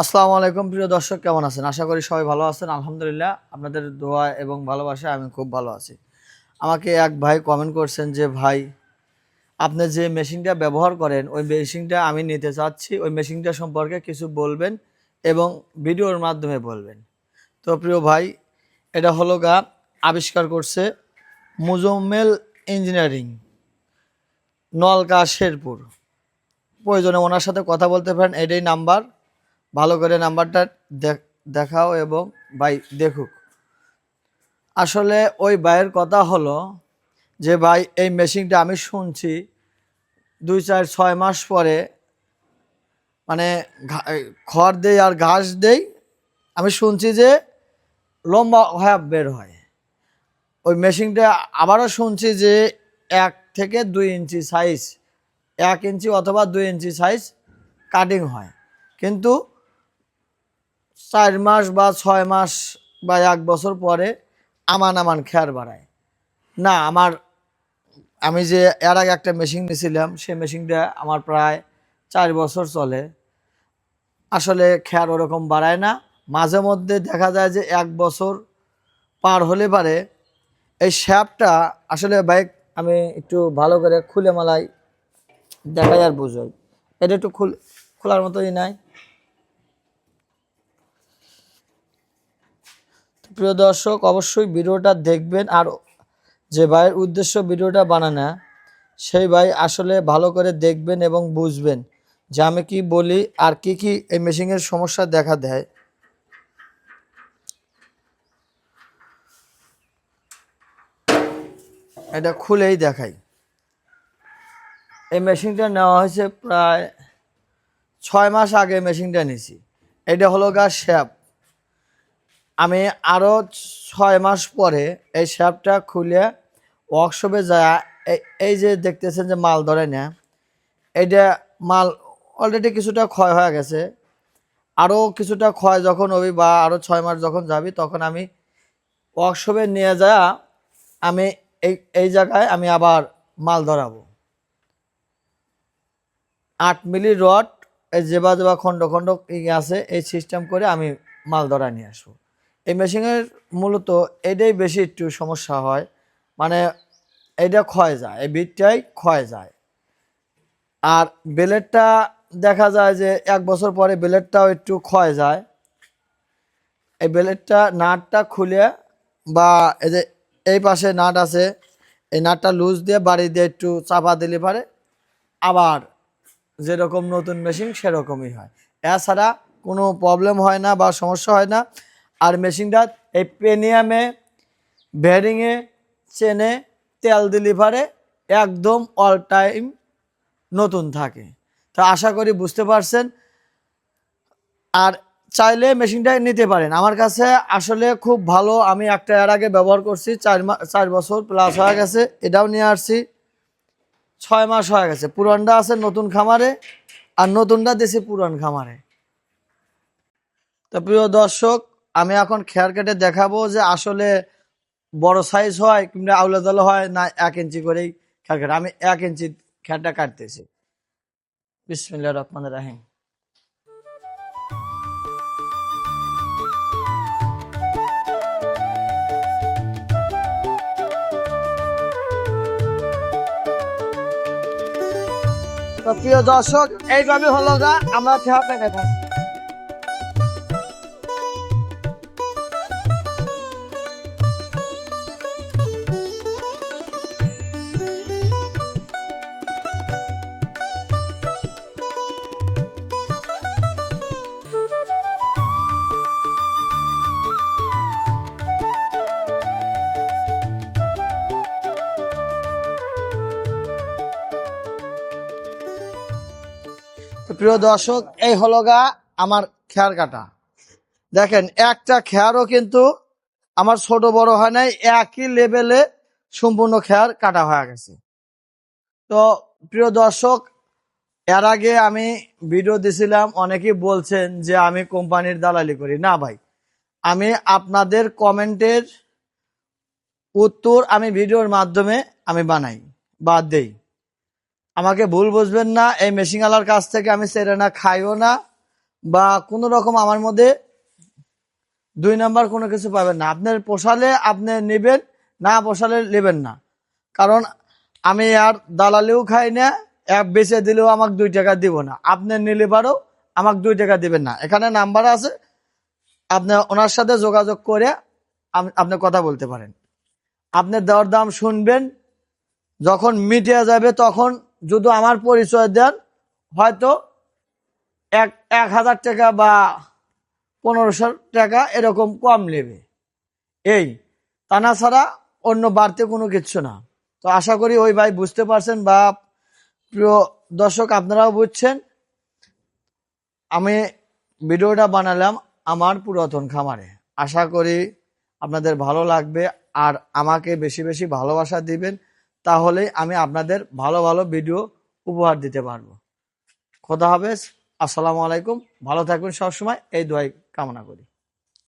আসসালামু আলাইকুম, প্রিয় দর্শক, কেমন আছেন? আশা করি সবাই ভালো আছেন। আলহামদুলিল্লাহ, আপনাদের দোয়া এবং ভালোবাসায় আমি খুব ভালো আছি। আমাকে এক ভাই কমেন্ট করছেন যে, ভাই, আপনি যে মেশিনটা ব্যবহার করেন, ওই মেশিনটা আমি নিতে চাচ্ছি। ওই মেশিনটা সম্পর্কে কিছু বলবেন এবং ভিডিওর মাধ্যমে বলবেন। তো প্রিয় ভাই, এটা হলো গা, আবিষ্কার করছে মুজম্মেল ইঞ্জিনিয়ারিং নলকা শেরপুর। প্রয়োজনে ওনার সাথে কথা বলতে পারেন, এটাই নাম্বার। ভালো করে নাম্বারটা দেখ- দেখাও এবং ভাই দেখুক। আসলে ওই ভাইয়ের কথা হলো যে, ভাই, এই মেশিনটা আমি শুনছি দুই চার ছয় মাস পরে মানে খড় দেই আর ঘাস দেই, আমি শুনছি যে লম্বা হয়ে বের হয়। ওই মেশিনটা আবারও শুনছি যে এক থেকে দুই ইঞ্চি সাইজ এক ইঞ্চি অথবা দুই ইঞ্চি সাইজ কাটিং হয়। কিন্তু চার মাস বা ছয় মাস বা এক বছর পরে আমান আমান খেয়ার বাড়ায়। না, আমার, আমি যে এর আগে একটা মেশিন নিয়েছিলাম, সেই মেশিনটা আমার প্রায় চার বছর চলে। আসলে খেয়ার ওরকম বাড়ায় না। মাঝে মধ্যে দেখা যায় যে এক বছর পার হলে পারে। এই শ্যাপটা আসলে বাইক আমি একটু ভালো করে খুলে মালাই, দেখাই আর বুঝাই। এটা একটু খুল, খোলার মতোই নাই। প্রিয় দর্শক, অবশ্যই ভিডিওটা দেখবেন। আর যে ভাইয়ের উদ্দেশ্য ভিডিওটা বানানো, সেই ভাই আসলে ভালো করে দেখবেন এবং বুঝবেন যে আমি কি বলি আর কি কি এই মেশিনের সমস্যা দেখা দেয়। এটা খুলেই দেখাই। এই মেশিনটা নেওয়া হয়েছে প্রায় ছয় মাস আগে মেশিনটা নিয়েছি। এটা হলো গা শ্যাপ। আমি আরও ছয় মাস পরে এই শ্যাপটা খুলে ওয়ার্কশপে যায়। এই- যে দেখতেছেন যে মাল ধরে না, এইটা মাল অলরেডি কিছুটা ক্ষয় হয়ে গেছে। আরও কিছুটা ক্ষয় যখন হবি বা আরও ছয় মাস যখন যাবি, তখন আমি ওয়ার্কশপে নিয়ে যা, আমি এই এই জায়গায় আমি আবার মাল ধরাবো। আট মিলি রড, এই জেবা জেবা খণ্ড খণ্ড আছে, এই সিস্টেম করে আমি মাল ধরা নিয়ে আসব। এই মেশিনের মূলত এটাই বেশি একটু সমস্যা হয়। মানে এটা ক্ষয় যায়, এই বিটটাই ক্ষয় যায়। আর বেলেটটা দেখা যায় যে এক বছর পরে বেলেটটাও একটু ক্ষয় যায়। এই বেলেটটা নাটটা খুলে বা এই যে এই পাশে নাট আছে, এই নাটটা লুজ দিয়ে বাড়ি দিয়ে একটু চাপা দিলে পারে। আবার যেরকম নতুন মেশিন সেরকমই হয়। এছাড়া কোনো প্রবলেম হয় না বা সমস্যা হয় না। আর মেশিনটা এই পেনিয়ামে ব্যারিংয়ে চেনে তেল দিলি পারে একদম অল টাইম নতুন থাকে। তা আশা করি বুঝতে পারছেন। আর চাইলে মেশিনটা নিতে পারেন। আমার কাছে আসলে খুব ভালো। আমি একটা এর আগে ব্যবহার করছি, চার মাস চার বছর প্লাস হয়ে গেছে। এটাও নিয়ে আসছি। ছয় মাস হয়ে গেছে। পুরানটা আছে নতুন খামারে আর নতুনটা দিছি পুরান খামারে। তো প্রিয় দর্শক আমি এখন খেয়ার কেটে দেখাবো যে আসলে বড় সাইজ হয় কিংবা আউলা দল হয় না এক ইঞ্চি করেই খেয়ার কাটে। আমি এক ইঞ্চি খেয়ারটা কাটতেছি। বিসমিল্লা রহমান রাহিম। প্রিয় দর্শক, এইভাবে হলো গা, আমরা খেয়াল কেটে। থাকি প্রিয় দর্শক, এই হলো গা আমার খেয়ার কাটা। দেখেন, একটা খেয়ারও কিন্তু আমার ছোট বড় হয় নাই, একই লেভেলে সম্পূর্ণ খেয়ার কাটা হয়ে গেছে। তো, প্রিয় দর্শক, এর আগে আমি ভিডিও দিছিলাম, অনেকেই বলছেন যে আমি কোম্পানির দালালি করি। না ভাই, আমি আপনাদের কমেন্টের উত্তর আমি ভিডিওর মাধ্যমে আমি বানাই বা দেই। আমাকে ভুল বুঝবেন না, এই মেশিনওয়ালার কাছ থেকে আমি সেরেনা খাইও না বা কোনো রকম আমার মধ্যে দুই নাম্বার কোনো কিছু পাবেন না। আপনার পোষালে আপনি নেবেন, না পোষালে নেবেন না। কারণ আমি আর দালালিও খাই না, এক বেচে দিলেও আমাকে দুই টাকা দিব না। আপনি নিলে পারো, আমাকে দুই টাকা দিবেন না। এখানে নাম্বার আছে, আপনি ওনার সাথে যোগাযোগ করে আপনি কথা বলতে পারেন। আপনি দেওয়ার দাম শুনবেন, যখন মিটিয়ে যাবে তখন যদি আমার পরিচয় দেন, হয়তো এক এক হাজার টাকা বা পনেরোশো টাকা এরকম কম নেবে। এই, তা না ছাড়া অন্য বাড়তে কোনো কিচ্ছু না। তো আশা করি ওই ভাই বুঝতে পারছেন বা প্রিয় দর্শক আপনারাও বুঝছেন। আমি ভিডিওটা বানালাম আমার পুরাতন খামারে। আশা করি আপনাদের ভালো লাগবে আর আমাকে বেশি বেশি ভালোবাসা দিবেন। তাহলে আমি আপনাদের ভালো ভালো ভিডিও উপহার দিতে পারব। খোদা হাফেজ, আসসালামু আলাইকুম। ভালো থাকবেন সবসময়। এই দোয়াই কামনা করি।